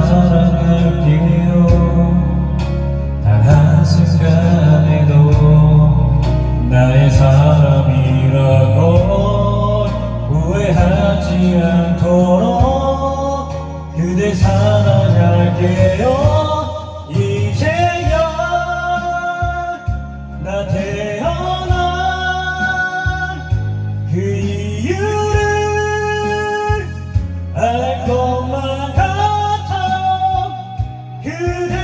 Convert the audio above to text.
사랑할게요 단 한 순간에도 나의 사람이라고 후회하지 않도록 그대 사랑할게요. 이제야 나대 Good